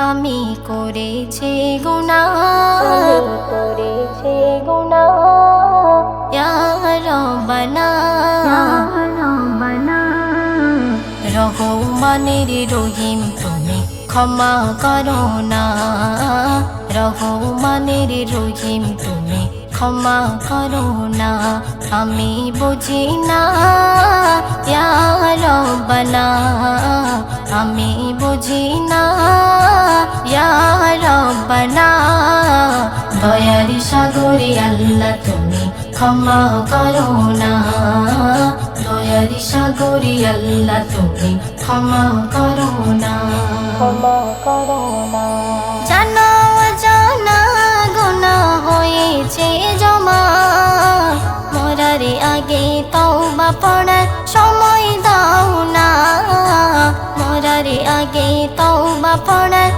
আমি করেছি গুণা করেছি গুণা রব্বানা। রহমানের রহিম তুমি ক্ষমা করো না। রহমানের রহিম তুমি ক্ষমা করো না, আমি বুঝি না রব্বানা। আমি বুঝি না রব্বানা। দয়ার সাগরে আল্লাহ, তুমি ক্ষমা করো না। দয়ার সাগরে আল্লাহ, তুমি ক্ষমা করো না। ক্ষমা করো না। হয়েছে জমা। মরারে আগে তওবা পড়ার সময় দাও না। মরারে আগে তওবা পড়ার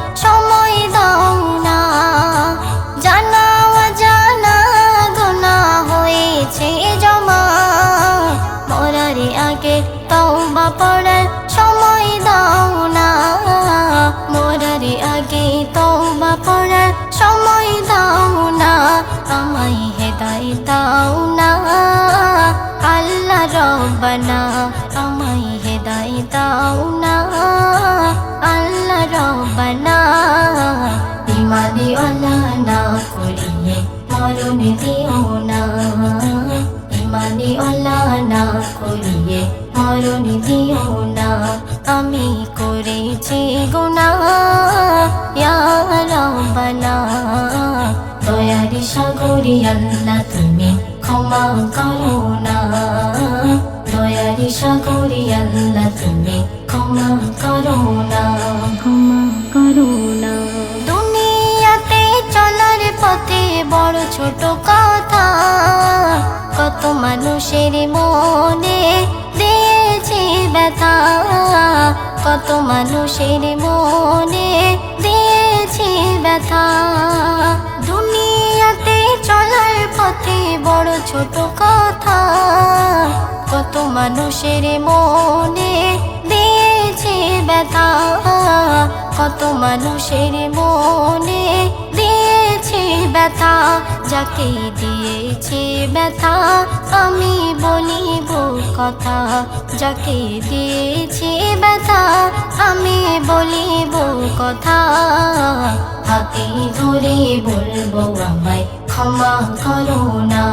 রব্বানা, আমায় হেদায় দাও না। আল্লাহ রব্বানা ইমানি ওলা না করিয়ে মরণ দিও না। ইমানি ওলা না করিয়ে মরণ দিও না। আমি করেছি গুণা রব্বানা। দয়ার সাগরি আল্লাহ, তুমি ক্ষমা করো না। সাগরি আল্লাহ তুমি ক্ষমা করো না ক্ষমা করো না দুনিয়াতে চলার পথে বড় ছোট কথা। কত মানুষের মনে দিয়েছে ব্যথা। কত মানুষের মনে দিয়েছে ব্যথা। দুনিয়াতে চলার পথে বড় ছোট কথা। মানুষের মনে দিয়েছে ব্যথা। কত মানুষের মনে দিয়েছে ব্যথা, যাকে দিয়েছে ব্যথা আমি বলিব কথা। যাকে দিয়েছে ব্যথা আমি বলিব কথা। হাতে ধরে বলব আমায় ক্ষমা করো না।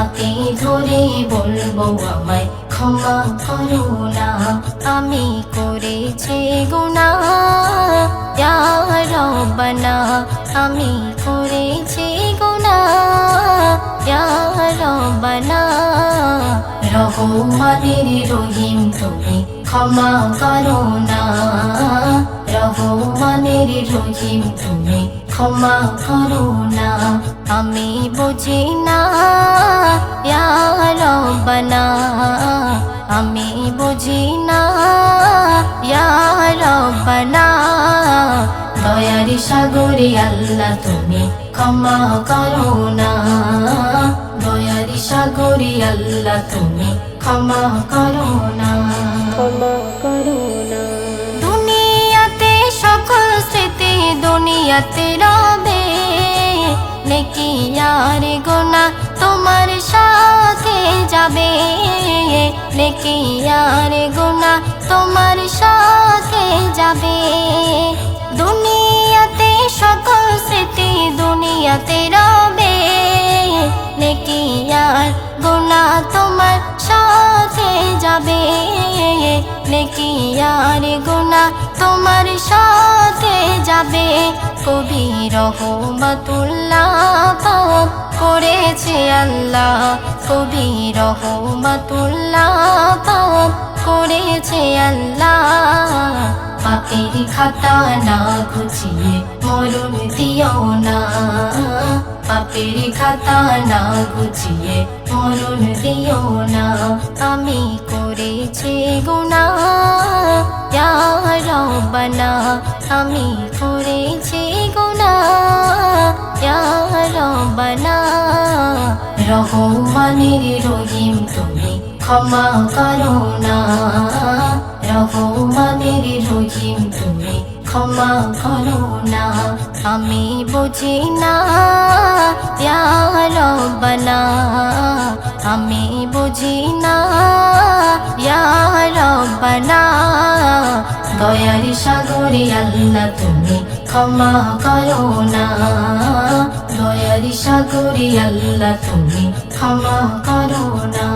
হাতে ধরে বলব আমায়, ক্ষমা করো না। আমি করেছি গুণা রব্বানা। আমি করেছি গুণা রব্বানা। রহমানের রহিম, তুমি ক্ষমা করো না। রহমানের রহিম, তুমি ক্ষমা করো না, আমি বুঝি না রব্বানা। আমি বুঝি না রব্বানা। দয়ার সাগরে আল্লাহ, তুমি ক্ষমা করো না। দয়ার সাগরে আল্লাহ, তুমি ক্ষমা করো না। দুনিয়াতে রবে, নেকি আর গোনা তোমার সাথে যাবে। নেকি আর গোনা তোমার সাথে যাবে। দুনিয়াতে সকল স্মৃতি দুনিয়াতে রবে, নেকি আর গোনা তোমার সাথে যাবে। নেকি আর গুনা তোমার সাথে যাবে। কবি হোমতুল্লা পাপ করেছে আল্লাহ। কবি হোমতুল্লা পাপ করেছে আল্লাহ। পাপের খাতা না গুছিয়ে মরণ দিও না। পাপের খাতা না গুছিয়ে মরণ দিও না। আমি করেছি গুণা রব্বানা। আমি করেছি গুণা রব্বানা। রহমানের রহিম তুমি ক্ষমা করো না। রহমানের রহিম তুমি ক্ষমা করো না। আমি বুঝি না রব্বানা। আমি বুঝি না রব্বানা। দয়ার সাগরে আল্লাহ, তুমি ক্ষমা করো না। দয়ার সাগরে আল্লাহ, তুমি ক্ষমা করো না।